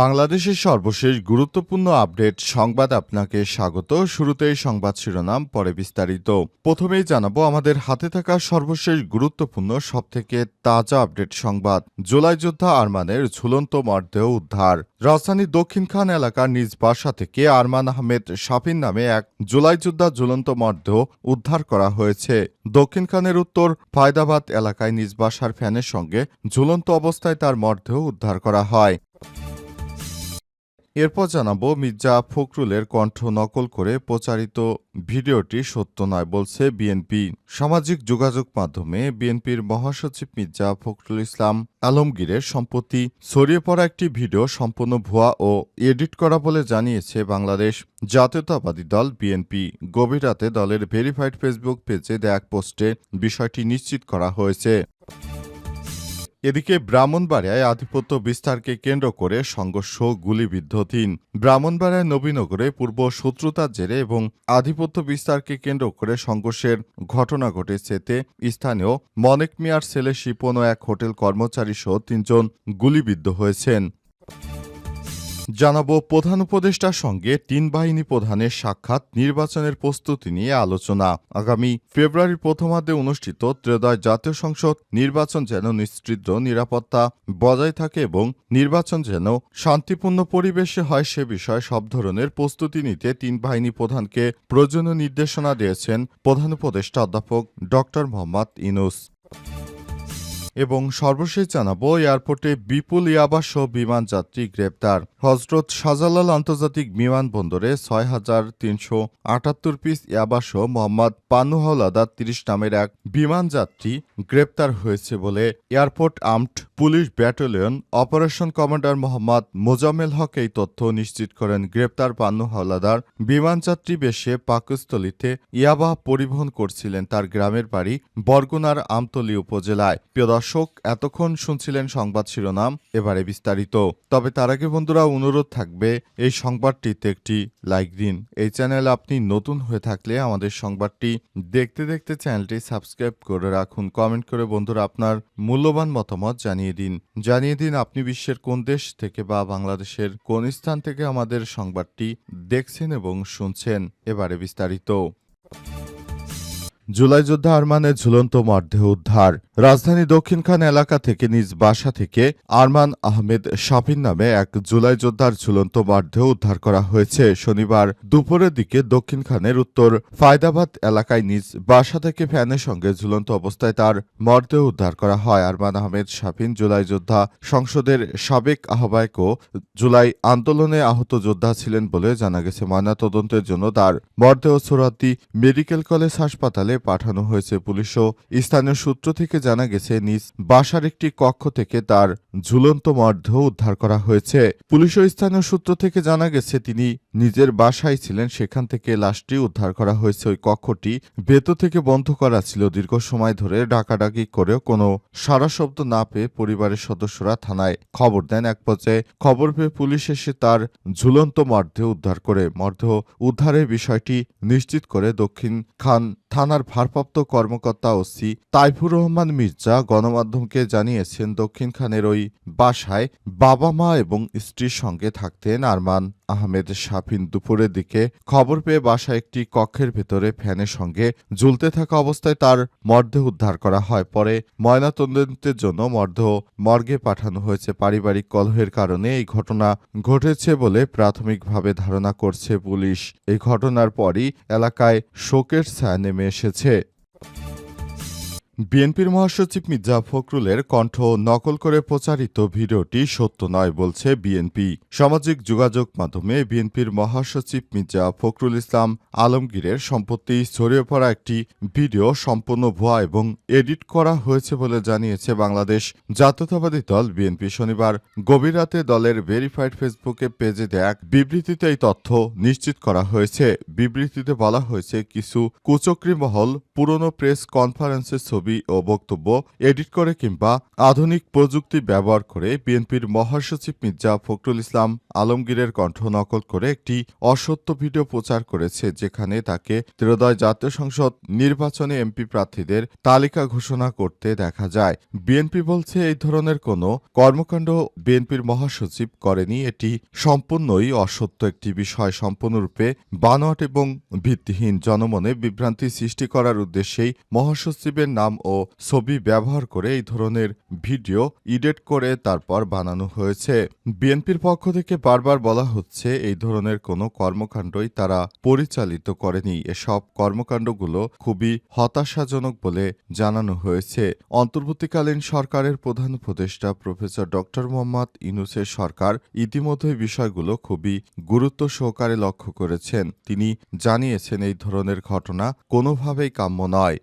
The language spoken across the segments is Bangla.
বাংলাদেশের সর্বশেষ গুরুত্বপূর্ণ আপডেট সংবাদ আপনাকে স্বাগত। শুরুতেই সংবাদ শিরোনাম, পরে বিস্তারিত। প্রথমেই জানাব, আমাদের হাতে থাকা সর্বশেষ গুরুত্বপূর্ণ, সবথেকে তাজা আপডেট সংবাদ। জুলাই যোদ্ধা আরমানের ঝুলন্ত মরদেহ উদ্ধার। রাজধানীর দক্ষিণখান এলাকার নিজ বাসা থেকে আরমান আহমেদ শাফিন নামে এক জুলাই যোদ্ধা ঝুলন্ত মরদেহ উদ্ধার করা হয়েছে। দক্ষিণখানের উত্তর ফায়দাবাদ এলাকায় নিজ বাসার ফ্যানের সঙ্গে ঝুলন্ত অবস্থায় তার মরদেহ উদ্ধার করা হয়। এরপর জানাব মির্জা ফখরুলের কণ্ঠ নকল করে প্রচারিত ভিডিওটি সত্য নয় বলছে বিএনপি। সামাজিক যোগাযোগ মাধ্যমে বিএনপির মহাসচিব মির্জা ফখরুল ইসলাম আলমগীরের সম্পত্তি ছড়িয়ে পড়া একটি ভিডিও সম্পূর্ণ ভুয়া ও এডিট করা বলে জানিয়েছে বাংলাদেশ জাতীয়তাবাদী দল বিএনপি। গভীর রাতে দলের ভেরিফাইড ফেসবুক পেজে দেয়া এক পোস্টে বিষয়টি নিশ্চিত করা হয়েছে। এদিকে ব্রাহ্মণবাড়িয়ায় আধিপত্য বিস্তারকে কেন্দ্র করে সংঘর্ষ গুলিবিদ্ধ তিন ব্রাহ্মণবাড়িয়ায় নবীনগরে পূর্ব শত্রুতার জেরে এবং আধিপত্য বিস্তারকে কেন্দ্র করে সংঘর্ষের ঘটনা ঘটেছে তে স্থানীয় মনেক মিয়ার ছেলে শিপন ও এক হোটেল কর্মচারী সহ তিনজন গুলিবিদ্ধ হয়েছেন। জানাব প্রধান উপদেষ্টার সঙ্গে তিন বাহিনী প্রধানের সাক্ষাৎ, নির্বাচনের প্রস্তুতি নিয়ে আলোচনা। আগামী ফেব্রুয়ারির প্রথমার্ধে অনুষ্ঠিত ত্রয়োদশ জাতীয় সংসদ, নির্বাচন যেন নিশ্চিদ্র নিরাপত্তা বজায় থাকে এবং নির্বাচন যেন শান্তিপূর্ণ পরিবেশে হয় সে বিষয়ে সব ধরনের প্রস্তুতি নিতে তিন বাহিনী প্রধানকে প্রয়োজনীয় নির্দেশনা দিয়েছেন প্রধান উপদেষ্টা অধ্যাপক ড মোহাম্মদ ইনুস এবং সর্বশেষ জানাব, এয়ারপোর্টে বিপুল ইয়াবাসহ বিমান যাত্রী গ্রেপ্তার। হজরত শাহজালাল আন্তর্জাতিক বিমানবন্দরে ছয় হাজার তিনশো আটাত্তর পিস ইয়াবাসহ মোহাম্মদ পানু হাওলাদার তিরিশ নামের এক বিমান যাত্রী গ্রেপ্তার হয়েছে বলে airport armed police battalion operation commander Mohammad Mozammel Haque এই তথ্য নিশ্চিত করেন। গ্রেপ্তার পান্নু হাওলাদার বিমানযাত্রী বেশে পাকস্থলিতে ইয়াবা পরিবহন করছিলেন তার গ্রামের বাড়ি বরগুনার আমতলী উপজেলায়। প্রিয় দর্শক, এতক্ষণ শুনছিলেন সংবাদ শিরোনাম, এবারে বিস্তারিত। তবে তার আগে বন্ধুরা অনুরোধ থাকবে এই সংবাদটিতে একটি লাইক দিন। এই চ্যানেল আপনি নতুন হয়ে থাকলে আমাদের সংবাদটি দেখতে দেখতে চ্যানেলটি সাবস্ক্রাইব করে রাখুন। কমেন্ট করে বন্ধুরা আপনার মূল্যবান মতামত জানিয়ে দিন। জানিয়ে দিন আপনি বিশ্বের কোন দেশ থেকে বা বাংলাদেশের কোন স্থান থেকে আমাদের সংবাদটি দেখছেন এবং শুনছেন। এবারে বিস্তারিত। জুলাই যোদ্ধা আরমানের ঝুলন্ত মরদেহ উদ্ধার। রাজধানী দক্ষিণখান এলাকা থেকে নিজ বাসা থেকে আরমান আহমেদ শাফিন নামে এক জুলাই যোদ্ধার ঝুলন্ত মরদেহ উদ্ধার করা হয়েছে। শনিবার দুপুরের দিকে দক্ষিণখানের উত্তর ফায়দাবাদ এলাকায় নিজ বাসা থেকে ফ্যানের সঙ্গে ঝুলন্ত অবস্থায় তার মরদেহ উদ্ধার করা হয়। আরমান আহমেদ শাফিন জুলাই যোদ্ধা সংসদের সাবেক আহ্বায়ক ও জুলাই আন্দোলনে আহত যোদ্ধা ছিলেন বলে জানা গেছে। ময়নাতদন্তের জন্য তার মরদেহ সোরাতি মেডিকেল কলেজ হাসপাতালে পাঠানো হয়েছে পুলিশও। স্থানীয় সূত্র থেকে জানা গেছে, নিজ বাসার একটি কক্ষ থেকে তার ঝুলন্ত মরদেহ উদ্ধার করা হয়েছে। পুলিশ ও স্থানীয় সূত্র থেকে জানা গেছে, তিনি নিজের বাসায় ছিলেন, সেখান থেকে লাশটি উদ্ধার করা হয়েছে। ওই কক্ষটি ভেতর থেকে বন্ধ করা ছিল। দীর্ঘ সময় ধরে ডাকাডাকি করেও কোনো সারা শব্দ না পেয়ে পরিবারের সদস্যরা থানায় খবর দেন। এক পর্যায়ে খবর পেয়ে পুলিশ এসে তার ঝুলন্ত মরদেহ উদ্ধার করে। মরদেহ উদ্ধারের বিষয়টি নিশ্চিত করে দক্ষিণ খান থানার ভারপ্রাপ্ত কর্মকর্তা ওসি তাইফুর রহমান মির্জা গণমাধ্যমকে জানিয়েছেন দক্ষিণ খানের ওই বাসায় বাবা মা এবং স্ত্রীর সঙ্গে থাকতেন আরমান। আহমেদ শাফিন দুপুরের দিকে খবর পেয়ে বাসায় একটি কক্ষের ভেতরে ফ্যানের সঙ্গে ঝুলতে থাকা অবস্থায় তার মরদেহ উদ্ধার করা হয়। পরে ময়নাতদন্তের জন্য মরদেহ মর্গে পাঠানো হয়েছে। পারিবারিক কলহের কারণে এই ঘটনা ঘটেছে বলে প্রাথমিকভাবে ধারণা করছে পুলিশ। এই ঘটনার পরই এলাকায় শোকের ছায়া নেমে এসেছে। বিএনপির মহাসচিব মির্জা ফখরুলের কণ্ঠ নকল করে প্রচারিত ভিডিওটি সত্য নয় বলছে বিএনপি। সামাজিক যোগাযোগ মাধ্যমে বিএনপির মহাসচিব মির্জা ফখরুল ইসলাম আলমগীরের সম্পত্তি ছড়িয়ে পড়া একটি ভিডিও সম্পূর্ণ ভুয়া এবং এডিট করা হয়েছে বলে জানিয়েছে বাংলাদেশ। জাতীয়তাবাদী দল বিএনপি শনিবার গভীর রাতে দলের ভেরিফাইড ফেসবুকে পেজে দেয়া এক বিবৃতিতে এই তথ্য নিশ্চিত করা হয়েছে। বিবৃতিতে বলা হয়েছে, কিছু কুচক্রী মহল পুরনো প্রেস কনফারেন্সের ছবি ছবি ও বক্তব্য এডিট করে কিংবা আধুনিক প্রযুক্তি ব্যবহার করে বিএনপির মহাসচিব মির্জা ফখরুল ইসলাম আলমগীরের কণ্ঠ নকল করে একটি অসত্য ভিডিও প্রচার করেছে, যেখানে তাকে ত্রয়োদয় জাতীয় সংসদ নির্বাচনে এমপি প্রার্থীদের তালিকা ঘোষণা করতে দেখা যায়। বিএনপি বলছে, এই ধরনের কোনো কর্মকাণ্ড বিএনপির মহাসচিব করেনি, এটি সম্পূর্ণই অসত্য একটি বিষয়। সম্পূর্ণরূপে বানোয়াট এবং ভিত্তিহীন জনমনে বিভ্রান্তি সৃষ্টি করার উদ্দেশ্যেই মহাসচিবের নাম ও ছবি ব্যবহার করে এই ধরনের ভিডিও ইডিট করে তারপর বানানো হয়েছে। বিএনপির পক্ষ থেকে বারবার বলা হচ্ছে, এই ধরনের কোনো কর্মকাণ্ডই তারা পরিচালিত করেনি। এসব কর্মকাণ্ডগুলো খুবই হতাশাজনক বলে জানানো হয়েছে। অন্তর্বর্তীকালীন সরকারের প্রধান উপদেষ্টা প্রফেসর ড মোহাম্মদ ইনুসের সরকার ইতিমধ্যে বিষয়গুলো খুবই গুরুত্ব সহকারে লক্ষ্য করেছেন। তিনি জানিয়েছেন, এই ধরনের ঘটনা কোনোভাবেই কাম্য নয়।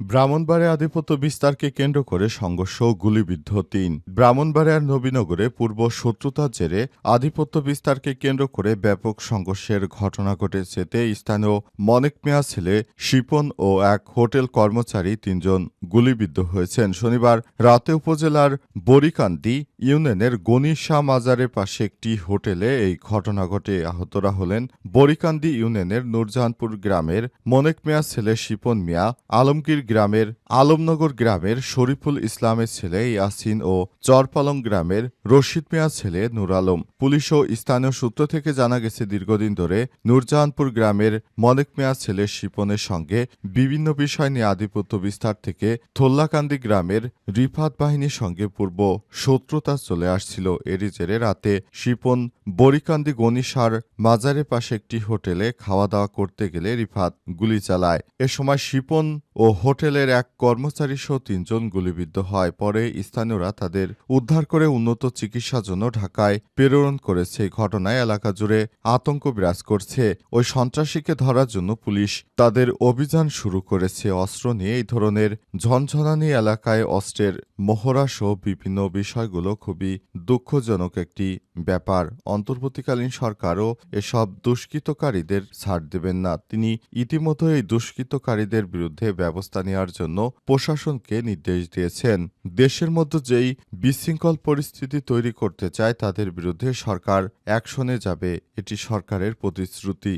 ব্রাহ্মণবাড়িয়া আধিপত্য বিস্তারকে কেন্দ্র করে সংঘর্ষ গুলিবিদ্ধ তিন। ব্রাহ্মণবাড়িয়ার নবীনগরে পূর্ব শত্রুতার জেরে আধিপত্য বিস্তারকে কেন্দ্র করে ব্যাপক সংঘর্ষের ঘটনা ঘটেছে। তে স্থানীয় মনেক মিয়া ছেলে শিপন ও এক হোটেল কর্মচারী তিনজন গুলিবিদ্ধ হয়েছেন। শনিবার রাতে উপজেলার বরিকান্দি ইউনিয়নের গনি শাহ মাজারের পাশে একটি হোটেলে এই ঘটনা ঘটে। আহতরা হলেন বরিকান্দি ইউনিয়নের নূরজাহানপুর গ্রামের মনেক মিয়া ছেলে শিপন মিয়া, আলমগীর গ্রামের আলমনগর গ্রামের শরীফুল ইসলামের ছেলে ইয়াসিন ও চরপালং গ্রামের রশিদ মিয়া ছেলে নূর আলম। পুলিশ ও স্থানীয় সূত্র থেকে জানা গেছে, দীর্ঘদিন ধরে নূরজাহানপুর গ্রামের মনেক মিয়া ছেলে শিপনের সঙ্গে বিভিন্ন বিষয় নিয়ে আধিপত্য বিস্তার থেকে থোল্লাকান্দি গ্রামের রিফাত বাহিনীর সঙ্গে পূর্ব শত্রুতা চলে আসছিল। এরই জেরে রাতে শিপন বরিকান্দি গনিসার মাজারের পাশে একটি হোটেলে খাওয়া দাওয়া করতে গেলে রিফাত গুলি চালায়। এ সময় শিপন ও হোটেলের এক কর্মচারী সহ তিনজন গুলিবিদ্ধ হয়। পরে স্থানীয়রা তাদের উদ্ধার করে উন্নত চিকিৎসার জন্য ঢাকায় প্রেরণ করেছে। ঘটনায় এলাকা জুড়ে আতঙ্ক বিরাজ করছে। ওই সন্ত্রাসীকে ধরার জন্য পুলিশ তাদের অভিযান শুরু করেছে। অস্ত্র নিয়ে এই ধরনের ঝনঝনানি এলাকায় অস্ত্রের মহড়া সহ বিভিন্ন বিষয়গুলো খুবই দুঃখজনক একটি ব্যাপার। অন্তর্বর্তীকালীন সরকারও এসব দুষ্কৃতকারীদের ছাড় দেবেন না। তিনি ইতিমধ্যে এই দুষ্কৃতকারীদের বিরুদ্ধে ব্যবস্থা নেওয়ার জন্য প্রশাসনকে নির্দেশ দিয়েছেন। দেশের মধ্যে যেই বিশৃঙ্খল পরিস্থিতি তৈরি করতে চায়, তাদের বিরুদ্ধে সরকার অ্যাকশনে যাবে। এটি সরকারের প্রতিশ্রুতি।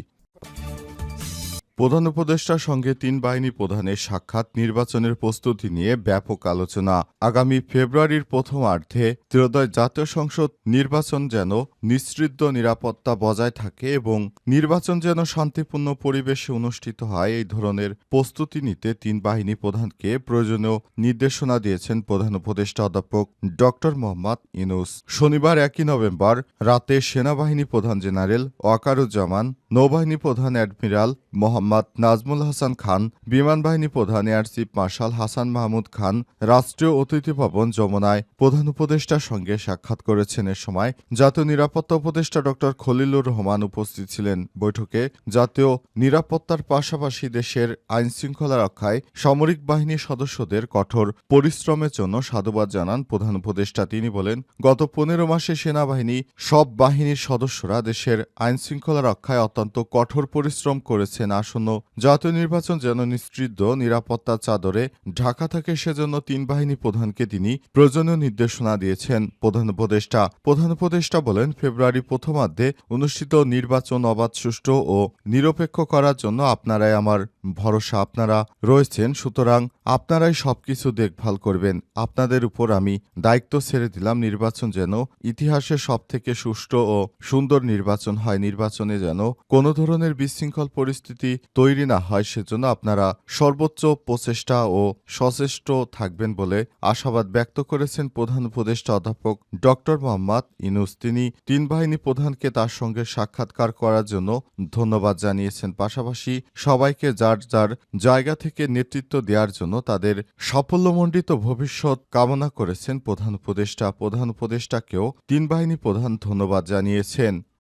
প্রধান উপদেষ্টার সঙ্গে তিন বাহিনী প্রধানের সাক্ষাৎ, নির্বাচনের প্রস্তুতি নিয়ে ব্যাপক আলোচনা। আগামী ফেব্রুয়ারির প্রথমার্ধে ত্রয়োদয় জাতীয় সংসদ নির্বাচন যেন নিশ্চিদ্র নিরাপত্তা বজায় থাকে এবং নির্বাচন যেন শান্তিপূর্ণ পরিবেশে অনুষ্ঠিত হয়, এই ধরনের প্রস্তুতি নিতে তিন বাহিনী প্রধানকে প্রয়োজনীয় নির্দেশনা দিয়েছেন প্রধান উপদেষ্টা অধ্যাপক ড মোহাম্মদ ইনুস শনিবার একই নভেম্বর রাতে সেনাবাহিনী প্রধান জেনারেল ওয়াকারুজ্জামান, নৌবাহিনী প্রধান অ্যাডমিরাল মোহাম্মদ নাজমুল হাসান খান, বিমান বাহিনী প্রধান air chief marshal Hasan Mahmood Khan, রাষ্ট্রীয় অতিথি ভবন যমুনায় প্রধান উপদেষ্টার সঙ্গে সাক্ষাৎ করেছেন এ সময় জাতীয় নিরাপত্তা উপদেষ্টা ড খলিলুর রহমান উপস্থিত ছিলেন বৈঠকে। জাতীয় নিরাপত্তার পাশাপাশি দেশের আইনশৃঙ্খলা রক্ষায় সামরিক বাহিনীর সদস্যদের কঠোর পরিশ্রমের জন্য সাধুবাদ জানান প্রধান উপদেষ্টা। তিনি বলেন, গত পনেরো মাসে সেনাবাহিনী সব বাহিনীর সদস্যরা দেশের আইনশৃঙ্খলা রক্ষায় অত্যন্ত কঠোর পরিশ্রম করেছেন। আসন্ন জাতীয় নির্বাচন যেন নিশ্চিদ্ধ নিরাপত্তা চাদরে ঢাকা থাকে সেজন্য তিন বাহিনী প্রধানকে তিনি প্রয়োজনীয় নির্দেশনা দিয়েছেন। প্রধান উপদেষ্টা প্রধান উপদেষ্টা বলেন, ফেব্রুয়ারি প্রথমার্ধে অনুষ্ঠিত নির্বাচন অবাধ, সুষ্ঠু ও নিরপেক্ষ করার জন্য আপনারাই আমার ভরসা। আপনারা রয়েছেন, সুতরাং আপনারাই সবকিছু দেখভাল করবেন। আপনাদের উপর আমি দায়িত্ব ছেড়ে দিলাম। নির্বাচন যেন ইতিহাসের সবথেকে সুষ্ঠু ও সুন্দর নির্বাচন হয়। নির্বাচনে যেন কোনো ধরনের বিশৃঙ্খল পরিস্থিতি তৈরি না হয়, সেজন্য আপনারা সর্বোচ্চ প্রচেষ্টা ও সচেষ্ট থাকবেন বলে আশাবাদ ব্যক্ত করেছেন প্রধান উপদেষ্টা অধ্যাপক ড মোহাম্মদ ইনুস তিনি তিন বাহিনী প্রধানকে তার সঙ্গে সাক্ষাৎকার করার জন্য ধন্যবাদ জানিয়েছেন। পাশাপাশি সবাইকে যার যার জায়গা থেকে নেতৃত্ব দেওয়ার জন্য তাদের সাফল্যমণ্ডিত ভবিষ্যৎ কামনা করেছেন প্রধান উপদেষ্টা। প্রধান উপদেষ্টাকেও তিন বাহিনী প্রধান ধন্যবাদ জানিয়েছেন।